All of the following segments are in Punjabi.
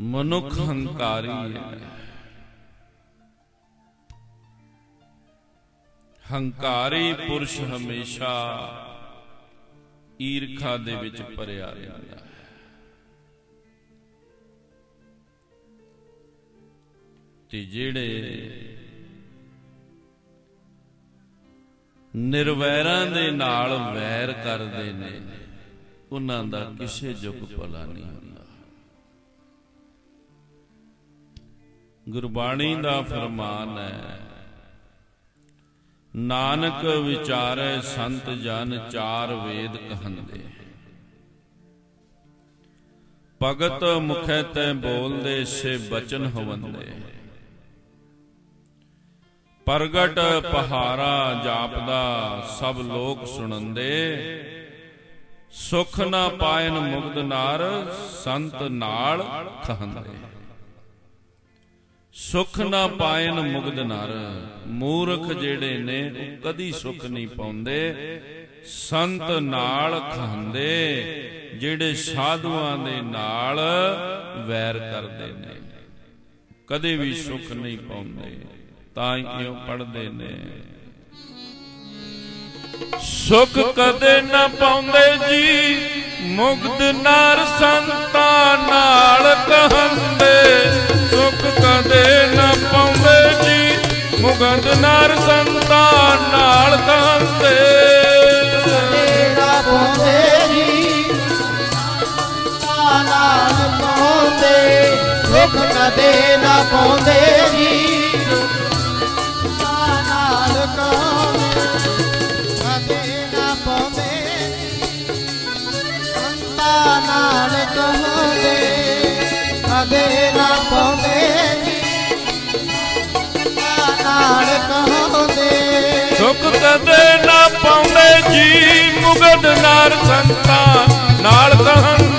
ਮਨੁੱਖ ਹੰਕਾਰੀ ਹੈ। ਹੰਕਾਰੀ ਪੁਰਸ਼ ਹਮੇਸ਼ਾ ਈਰਖਾ ਦੇ ਵਿੱਚ ਭਰਿਆ ਰਹਿੰਦਾ ਹੈ। ਤੇ ਜਿਹੜੇ ਨਿਰਵੈਰਾਂ ਦੇ ਨਾਲ ਵੈਰ ਕਰਦੇ ਨੇ, ਉਹਨਾਂ ਦਾ ਕਿਸੇ ਜੁਗ ਭਲਾ ਨਹੀਂ ਹੁੰਦਾ। ਗੁਰਬਾਣੀ ਦਾ ਫਰਮਾਨ ਹੈ, ਨਾਨਕ ਵਿਚਾਰੈ ਸੰਤ ਜਨ ਚਾਰ ਵੇਦ ਕਹੰਦੇ। ਭਗਤ ਮੁਖੈ ਤੈ ਬੋਲਦੇ ਸੇ ਬਚਨ ਹਵੰਦੇ। ਪ੍ਰਗਟ ਪਹਾਰਾ ਜਾਪਦਾ ਸਭ ਲੋਕ ਸੁਣੰਦੇ। ਸੁਖ ਨਾ ਪਾਇਨ ਮੁਗਦ ਨਾਰ ਸੰਤ ਨਾਲ ਖਹੰਦੇ। ਸੁਖ ਨਾ ਪਾਇਨ ਮੁਗਦ ਨਰ। ਮੂਰਖ ਜਿਹੜੇ ਨੇ, ਉਹ ਕਦੀ ਸੁਖ ਨਹੀਂ ਪਾਉਂਦੇ। ਸੰਤ ਨਾਲ ਖਾਂਦੇ, ਜਿਹੜੇ ਸਾਧੂਆਂ ਦੇ ਨਾਲ ਵੈਰ ਕਰਦੇ ਨੇ। ਕਦੇ ਵੀ ਸੁਖ ਨਹੀਂ ਪਾਉਂਦੇ, ਤਾਂ ਹੀ ਪੜਦੇ ਨੇ। ਸੁਖ ਕਦੇ ਨਾ ਪਾਉਂਦੇ ਜੀ ਮੁਗਦ ਨਰ ਸੰਤਾਂ ਨਾਲ ਕਹੰਦੇ ਕਦੇ ਨਾ ਪਾਉਂਦੇ ਜੀ। ਮੁਗਦ ਨਾਰ ਸੰਤਾਂ ਨਾਲ ਕਹੰਦੇ ਤੇਰਾ ਬੋਂਦੇ ਜੀ ਨਾਲ ਪਾਉਂਦੇ ਦੁੱਖ ਕਦੇ ਨਾ ਪਾਉਂਦੇ ਜੀ। ਨਾਲ ਕਹੋਂਦੇ ਕਦੇ ਨਾ ਪਾਉਂਦੇ। ਸੰਤਾਨ ਨਾਲ ਕਹੋਂਦੇ ਕਦੇ ਕਦੇ ਨਾ ਪਾਉਂਦੇ ਜੀ ਮੁਗਦ ਨਾਰ ਸੰਤਾਂ। ਨਾਲ ਕਹੰਦੇ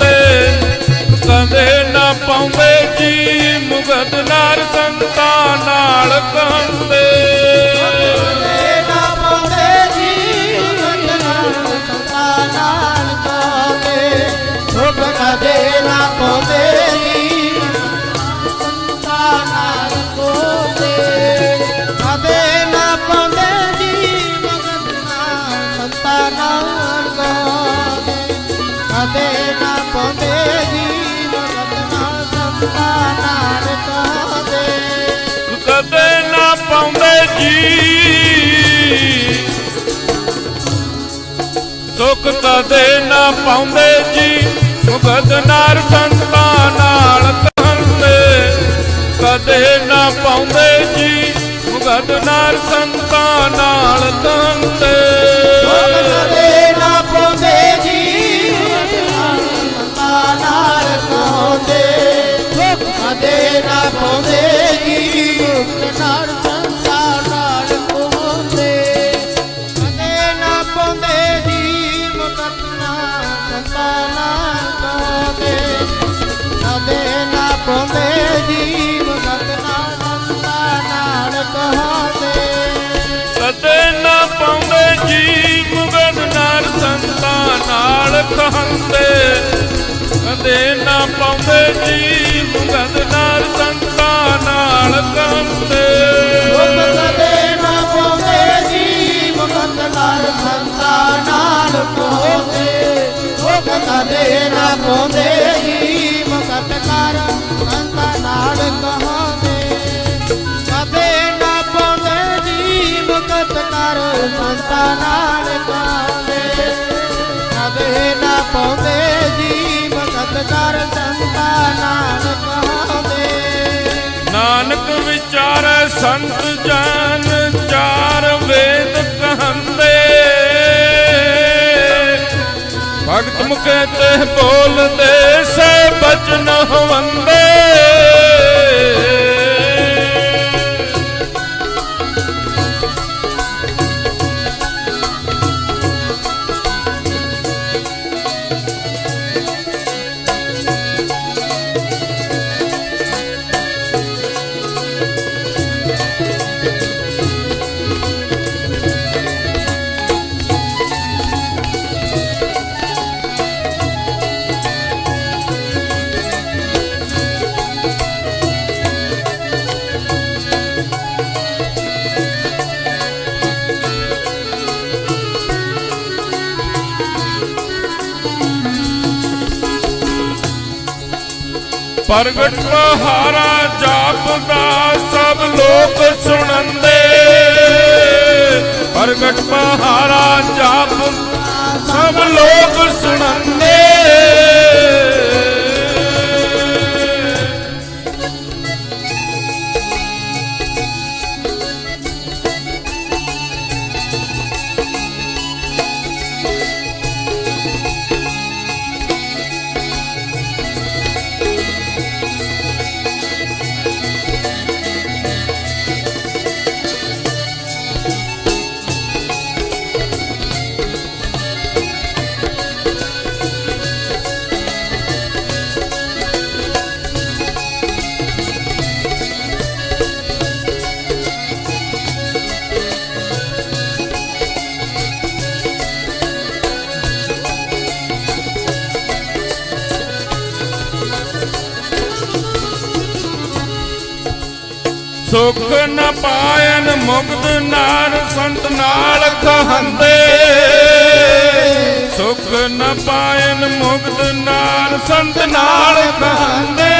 ਪਾਉਂਦੇ ਜੀ। ਸੁਖ ਕਦੇ ਨਾ ਪਾਉਂਦੇ ਜੀ ਮੁਗਦ ਨਾਰ ਸੰਤਾਂ ਨਾਲ ਕਹੰਦੇ ਕਦੇ ਨਾ ਪਾਉਂਦੇ ਜੀ ਮੁਗਦ ਨਾਰ ਸੰਤਾਂ ਨਾਲ ਨਾਲ ਕਹੰਦੇ ਕਦੇ ਨਾ ਪਾਉਂਦੇ ਜੀ ਮੁਗਦ ਨਾਰ ਸੰਤਾਂ ਨਾਲ ਕਹੰਦੇ ਕਦੇ ਨਾ ਪਾਉਂਦੇ ਜੀ ਮੁਕਤ ਨਾਲ ਸੰਤਾ ਨਾਲ ਪਾਉਂਦੇ। ਕਦੇ ਨਾ ਪਾਉਂਦੇ ਜੀ ਮੁਕਤ ਕਰ ਨਾਲ ਪਾਉਂਦੇ ਜੀ ਮੁਕਤ ਕਰ ਸੰਤਾ ਨਾਲ ਕਹਾਉਂਦੇ ਨਾਨਕ ਵਿਚਾਰੈ ਸੰਤ ਜਨ, ਚਾਰ ਵੇਦ ਕਹੰਦੇ। ਭਗਤ ਮੁਖੇ ਤੇ ਬੋਲਦੇ ਪ੍ਰਗਟ ਪਹਾਰਾ ਜਾਪਦਾ ਸਭ ਲੋਕ ਸੁਣੰਦੇ। ਪ੍ਰਗਟ ਪਹਾਰਾ ਜਾਪ ਸੁਖ ਨ ਪਾਇਨ ਮੁਕਤ ਨਾਰ ਸੰਤ ਨਾਲ ਕਹੰਦੇ ਸੁਖ ਨ ਪਾਇਨ ਮੁਕਤ ਨਾਰ ਸੰਤ ਨਾਲ ਕਹੰਦੇ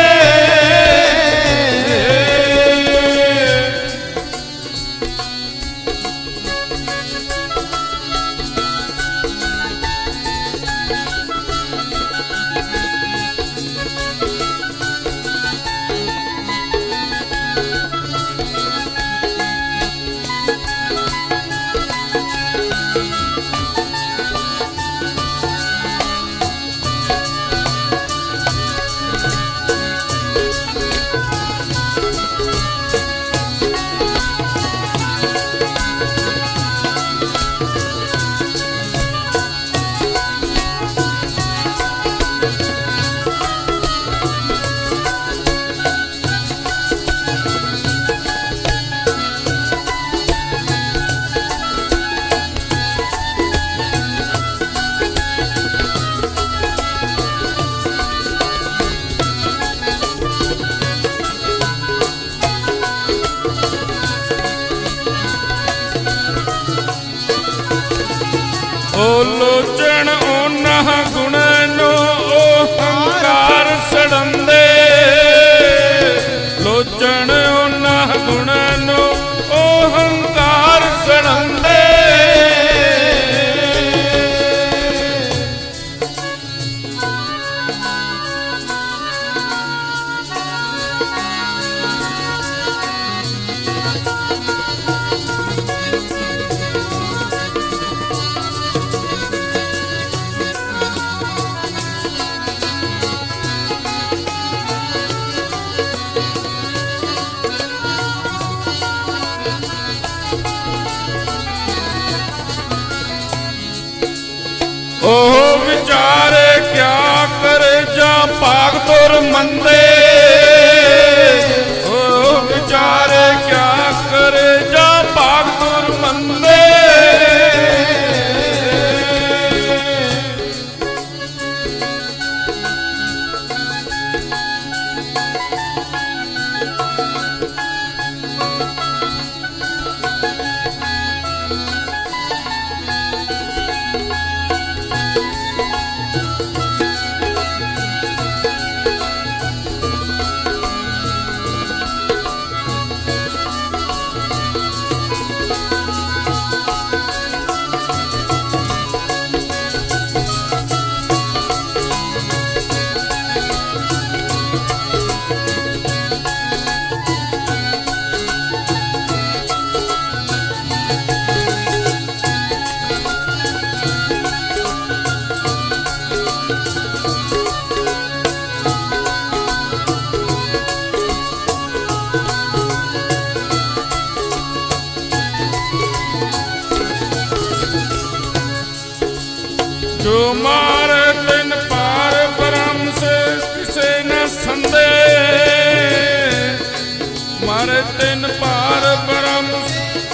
ਤਿਨ ਪਾਰ ਬ੍ਰਹਮ,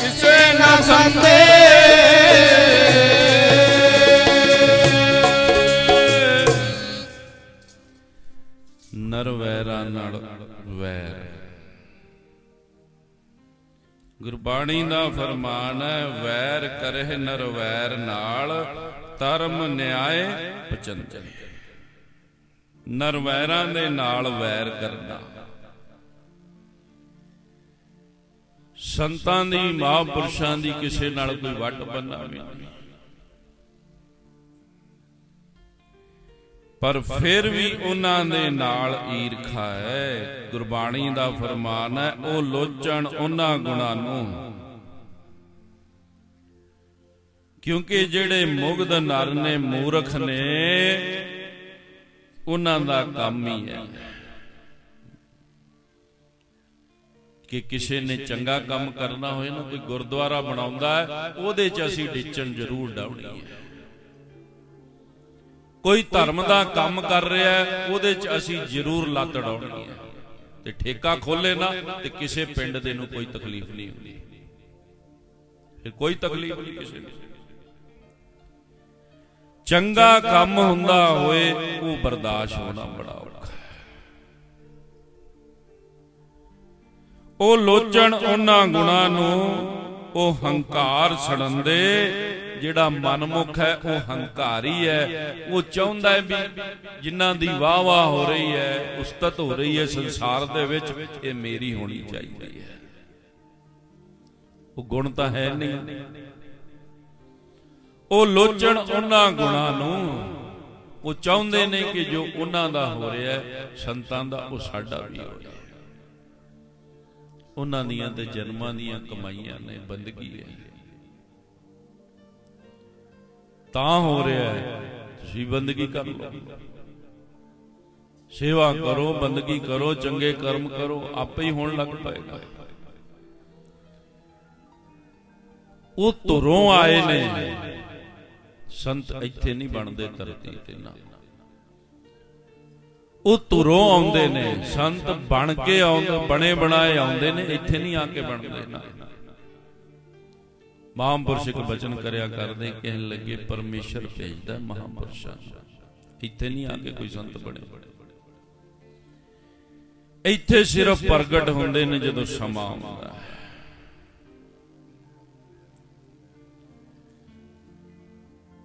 ਕਿਸੇ ਨ ਸੰਦੇ। ਨਰ ਵੈਰਾ ਨੜ ਵੈਰ। ਗੁਰਬਾਣੀ ਦਾ ਫਰਮਾਨ ਹੈ, ਵੈਰ ਕਰਹਿ ਨਰਵੈਰ ਨਾਲ, ਧਰਮ ਨਿਆਏ ਪਚੰਜਨ ਨਰਵੈਰਾਂ ਦੇ ਨਾਲ ਵੈਰ ਕਰਨਾ। ਸੰਤਾਂ ਦੀ ਮਹਾਂਪੁਰਸ਼ਾਂ ਦੀ ਕਿਸੇ ਨਾਲ ਕੋਈ ਵੱਟ ਬੰਨਾ ਨਹੀਂ ਪਰ ਫਿਰ ਵੀ ਉਹਨਾਂ ਦੇ ਨਾਲ ਈਰਖਾ ਹੈ। ਗੁਰਬਾਣੀ ਦਾ ਫਰਮਾਨ ਹੈ ਉਹ ਲੋਚਣ ਉਹਨਾਂ ਗੁਣਾਂ ਨੂੰ। ਕਿਉਂਕਿ ਜਿਹੜੇ ਮੁਗਧ ਨਰ ਨੇ ਮੂਰਖ ਨੇ ਉਹਨਾਂ ਦਾ ਕੰਮ ਹੀ ਹੈ। ਕਿ ਕਿਸੇ ਨੇ ਚੰਗਾ ਕੰਮ ਕਰਨਾ ਹੋਏ ਨਾ, ਕੋਈ ਗੁਰਦੁਆਰਾ ਬਣਾਉਂਦਾ ਹੈ, ਉਹਦੇ 'ਚ ਅਸੀਂ ਡਿੱਚਣ ਜ਼ਰੂਰ ਡਾਉਣੀ ਹੈ। ਕੋਈ ਧਰਮ ਦਾ ਕੰਮ ਕਰ ਰਿਹਾ ਹੈ, ਉਹਦੇ 'ਚ ਅਸੀਂ ਜ਼ਰੂਰ ਲੱਤ ਡਾਉਣੀ ਹੈ। ਤੇ ਠੇਕਾ ਖੋਲੇ ਨਾ, ਤੇ ਕਿਸੇ ਪਿੰਡ ਦੇ ਨੂੰ ਕੋਈ ਤਕਲੀਫ ਨਹੀਂ ਹੁੰਦੀ। ਫਿਰ ਕੋਈ ਤਕਲੀਫ ਨਹੀਂ ਕਿਸੇ ਨੂੰ। ਚੰਗਾ ਕੰਮ ਹੁੰਦਾ ਹੋਏ, ਉਹ ਬਰਦਾਸ਼ਤ ਹੋਣਾ ਬੜਾ ਉਹ ਲੋਚਣ ਉਹਨਾਂ ਗੁਣਾਂ ਨੂੰ, ਉਹ ਹੰਕਾਰ ਛੜੰਦੇ ਜਿਹੜਾ ਮਨਮੁਖ ਹੈ, ਉਹ ਹੰਕਾਰੀ ਹੈ। ਉਹ ਚਾਹੁੰਦਾ ਹੈ ਵੀ ਜਿਨ੍ਹਾਂ ਦੀ ਵਾਹ ਵਾਹ ਹੋ ਰਹੀ ਹੈ, ਉਸਤਤ ਹੋ ਰਹੀ ਹੈ ਸੰਸਾਰ ਦੇ ਵਿੱਚ, ਇਹ ਮੇਰੀ ਹੋਣੀ ਚਾਹੀਦੀ ਹੈ। ਉਹ ਗੁਣ ਤਾਂ ਹੈ ਨਹੀਂ। ਉਹ ਲੋਚਣ ਉਹਨਾਂ ਗੁਣਾਂ ਨੂੰ, ਉਹ ਚਾਹੁੰਦੇ ਨੇ ਕਿ ਜੋ ਉਹਨਾਂ ਦਾ ਹੋ ਰਿਹਾ ਹੈ, ਸੰਤਾਂ ਦਾ ਉਹ ਸਾਡਾ ਵੀ ਹੋ ਰਿਹਾ ਉਹਨਾਂ ਦੀਆਂ ਤੇ ਜਨਮਾਂ ਦੀਆਂ ਕਮਾਈਆਂ ਨੇ ਬੰਦਗੀ ਹੈ। ਤਾਂ ਹੋ ਰਿਹਾ ਹੈ, ਤੁਸੀਂ ਬੰਦਗੀ ਕਰ ਲਓ। ਸੇਵਾ ਕਰੋ, ਬੰਦਗੀ ਕਰੋ, ਚੰਗੇ ਕਰਮ ਕਰੋ, ਆਪੇ ਹੀ ਹੋਣ ਲੱਗ ਪਏਗਾ। ਉਹ ਤੁਰੋਂ ਆਏ ਨੇ। ਸੰਤ ਇੱਥੇ ਨਹੀਂ ਬਣਦੇ ਧਰਤੀ ਤੇ ਨਾ। ਉਹ ਤੁਰੋਂ ਆਉਂਦੇ ਨੇ, ਸੰਤ ਬਣ ਕੇ ਆਉਂਦੇ, ਬਣੇ ਬਣਾਏ ਆਉਂਦੇ ਨੇ, ਇੱਥੇ ਨਹੀਂ ਆ ਕੇ ਬਣਦੇ। ਨਾ ਮਹਾਂਪੁਰਸ਼ ਇੱਕ ਬਚਨ ਕਰਿਆ ਕਰਦੇ, ਕਹਿਣ ਲੱਗੇ, ਪਰਮੇਸ਼ਰ ਭੇਜਦਾ ਮਹਾਂਪੁਰਸ਼ਾਂ ਇੱਥੇ ਨਹੀਂ ਆ ਕੇ ਕੋਈ ਸੰਤ ਬਣੇ। ਇੱਥੇ ਸਿਰਫ ਪ੍ਰਗਟ ਹੁੰਦੇ ਨੇ ਜਦੋਂ ਸਮਾਂ ਆਉਂਦਾ ਹੈ।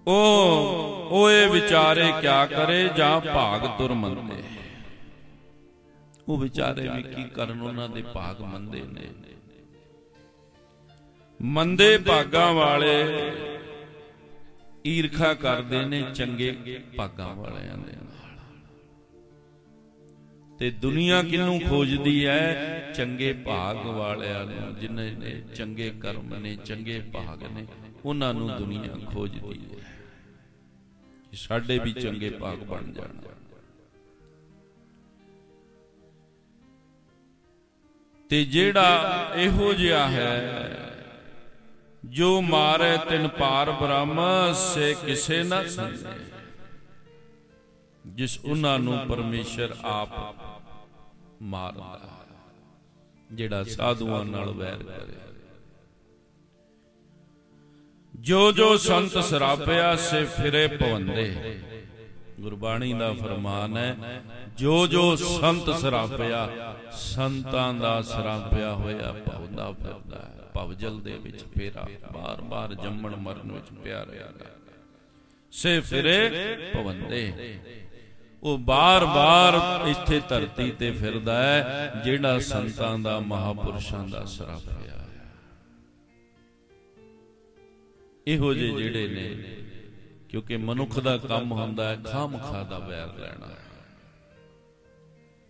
ਉਹ ਉਹ ਇਹ ਵਿਚਾਰੇ ਕਿਆ ਕਰੇ ਜਾਂ ਭਾਗ ਤੁਰ ਮੰਦੇ ਉਹ ਵਿਚਾਰੇ ਵੀ ਕੀ ਕਰਨ ਉਹਨਾਂ ਦੇ ਭਾਗ ਮੰਦੇ ਨੇ? ਮੰਦੇ ਭਾਗਾਂ ਵਾਲੇ ਈਰਖਾ ਕਰਦੇ ਨੇ ਚੰਗੇ ਭਾਗਾਂ ਵਾਲਿਆਂ ਦੇ ਨਾਲ। ਤੇ ਦੁਨੀਆ ਕਿਨੂੰ ਖੋਜਦੀ ਹੈ ਚੰਗੇ ਭਾਗ ਵਾਲਿਆਂ ਨੂੰ, ਜਿਨ੍ਹਾਂ ਨੇ ਚੰਗੇ ਕਰਮ ਨੇ, ਚੰਗੇ ਭਾਗ ਨੇ, ਉਹਨਾਂ ਨੂੰ ਦੁਨੀਆ ਖੋਜਦੀ ਹੈ ਕਿ ਸਾਡੇ ਵੀ ਚੰਗੇ ਭਾਗ ਬਣ ਜਾਣ। ਤੇ ਜਿਹੜਾ ਇਹੋ ਜਿਹਾ ਹੈ ਜੋ ਮਾਰੇ ਤਿਨ ਪਾਰ ਬ੍ਰਹਮ ਸੇ ਕਿਸੇ ਨਾ ਸੰਦੇ ਜਿਸ ਉਹਨਾਂ ਨੂੰ ਪਰਮੇਸ਼ਰ ਆਪ ਮਾਰਦਾ ਹੈ। ਜਿਹੜਾ ਸਾਧੂਆਂ ਨਾਲ ਵੈਰ ਕਰੇ। ਜੋ ਜੋ ਸੰਤ ਸਰਾਪਿਆ, ਸੇ ਫਿਰੇ ਪਵੰਦੇ ਗੁਰਬਾਣੀ ਦਾ ਫਰਮਾਨ ਹੈ, ਜੋ ਜੋ ਸੰਤ ਸਰਾਪਿਆ, ਸੰਤਾਂ ਦਾ ਸਰਾਪਿਆ ਹੋਇਆ, ਭਵਦਾ ਫਿਰਦਾ ਹੈ। ਭਵਜਲ ਦੇ ਵਿੱਚ ਫੇਰਾ, ਬਾਰ-ਬਾਰ ਜੰਮਣ ਮਰਨ ਵਿੱਚ ਪਿਆ ਰਹਿੰਦਾ ਸੇ ਫਿਰੇ ਪਵੰਦੇ ਉਹ ਬਾਰ-ਬਾਰ ਇੱਥੇ ਧਰਤੀ ਤੇ ਫਿਰਦਾ ਹੈ, ਜਿਹੜਾ ਸੰਤਾਂ ਦਾ, ਮਹਾਪੁਰਸ਼ਾਂ ਦਾ ਸਰਾਪਿਆ। ਇਹੋ ਜਿਹੇ ਜਿਹੜੇ ਨੇ ਕਿਉਂਕਿ ਮਨੁੱਖ ਦਾ ਕੰਮ ਹੁੰਦਾ ਹੈ ਖਾਮਖਾ ਦਾ ਵੈਰ ਲੈਣਾ